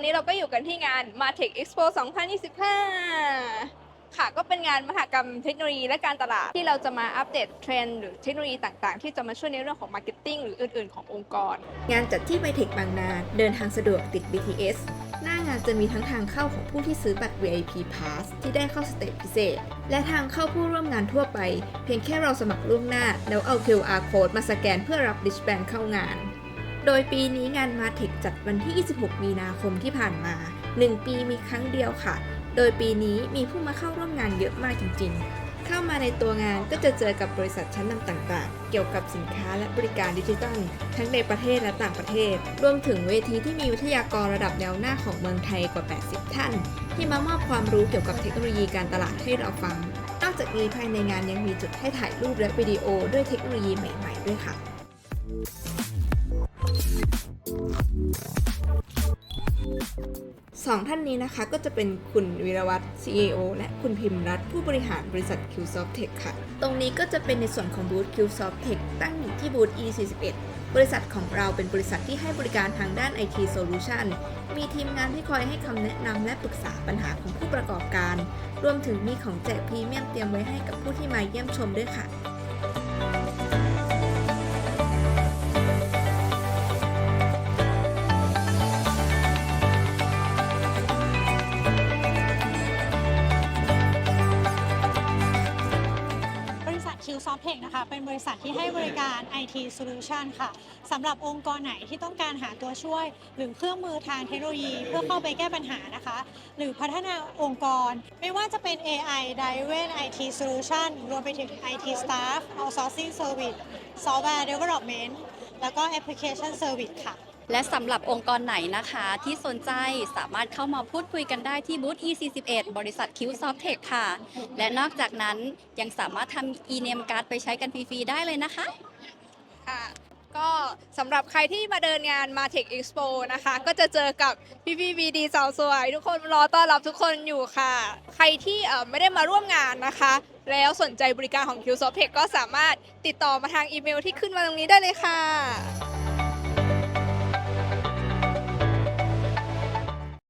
อนนี้เราก็อยู่กันที่งาน m a t e c Expo 2025 ค่ะ ก็เป็นงานมหกรรมเทคโนโลยีและการตลาดที่เราจะมาอัปเดตเทรนด์หรือเทคโนโลยีต่างๆ ที่จะมาช่วยในเรื่องของมาร์เก็ตติ้งหรืออื่นๆ ขององค์กร งานจัดที่ไบเทคบางนา เดินทางสะดวกติด BTS หน้างานจะมีทั้งทางเข้าของผู้ที่ซื้อบัตร VIP Pass ที่ได้เข้าสเตจพิเศษ และทางเข้าผู้ร่วมงานทั่วไป เพียงแค่เราสมัครล่วงหน้า แล้วเอา QR code มาสแกนเพื่อรับ wristband เข้างาน โดยปีนี้งานมาเทคจัดวันที่ 26 มีนาคมที่ผ่านมา 1 ปีมีครั้งเดียวค่ะ โดยปีนี้มีผู้มาเข้าร่วมงานเยอะมากจริง ๆ เข้ามาในตัวงานก็จะเจอกับบริษัทชั้นนำต่างๆ เกี่ยวกับสินค้าและบริการดิจิทัล ทั้งในประเทศและต่างประเทศ รวมถึงเวทีที่มีวิทยากรระดับแนวหน้าของเมืองไทยกว่า 80 ท่าน ที่มามอบความรู้เกี่ยวกับเทคโนโลยีการตลาดให้เราฟัง นอกจากนี้ภายในงานยังมีจุดให้ถ่ายรูปและวิดีโอด้วยเทคโนโลยีใหม่ ๆ ด้วยค่ะ สองท่านนี้นะคะก็จะเป็นคุณวีรวัตร CEO และคุณพิมพ์รัตน์ผู้บริหารบริษัท Qsoft Tech ค่ะ ตรงนี้ก็จะเป็นในส่วนของบูธ Qsoft Tech ตั้งอยู่ที่บูธ E41 บริษัทของเราเป็นบริษัทที่ให้บริการทางด้าน IT Solution มีทีมงานที่คอยให้คำแนะนำและปรึกษาปัญหาของผู้ประกอบการ รวมถึงมีของแจกพรีเมียมเตรียมไว้ให้กับผู้ที่มาเยี่ยมชมด้วยค่ะ บริษัท Qsoft Tech นะคะ เป็นบริษัทที่ให้บริการ IT Solution ค่ะสำหรับองค์กรไหนที่ต้องการหาตัวช่วย หรือเครื่องมือทางเทคโนโลยี เพื่อเข้าไปแก้ปัญหานะคะ หรือพัฒนาองค์กร ไม่ว่าจะเป็น AI Driven IT Solution รวมไปถึง IT Staff Outsourcing Service Software Development แล้วก็ Application Service ค่ะ และสำหรับองค์กรไหนนะคะ ที่สนใจสามารถเข้ามาพูดคุยกันได้ที่บูธ E41 บริษัท Qsoft Tech ค่ะ และนอกจากนั้นยังสามารถทำ e-name card ไปใช้กันฟรีๆได้เลยนะคะค่ะก็สำหรับใครที่มาเดินงาน Martech Expo นะคะ ก็จะเจอกับพี่พี่บีดีสาวสวย ทุกคนรอต้อนรับทุกคนอยู่ค่ะ ใครที่เอ่อไม่ได้มาร่วมงานนะคะ แล้วสนใจบริการของ Qsoft Tech ก็สามารถติดต่อมาทางอีเมลที่ขึ้นมาตรงนี้ได้เลยค่ะ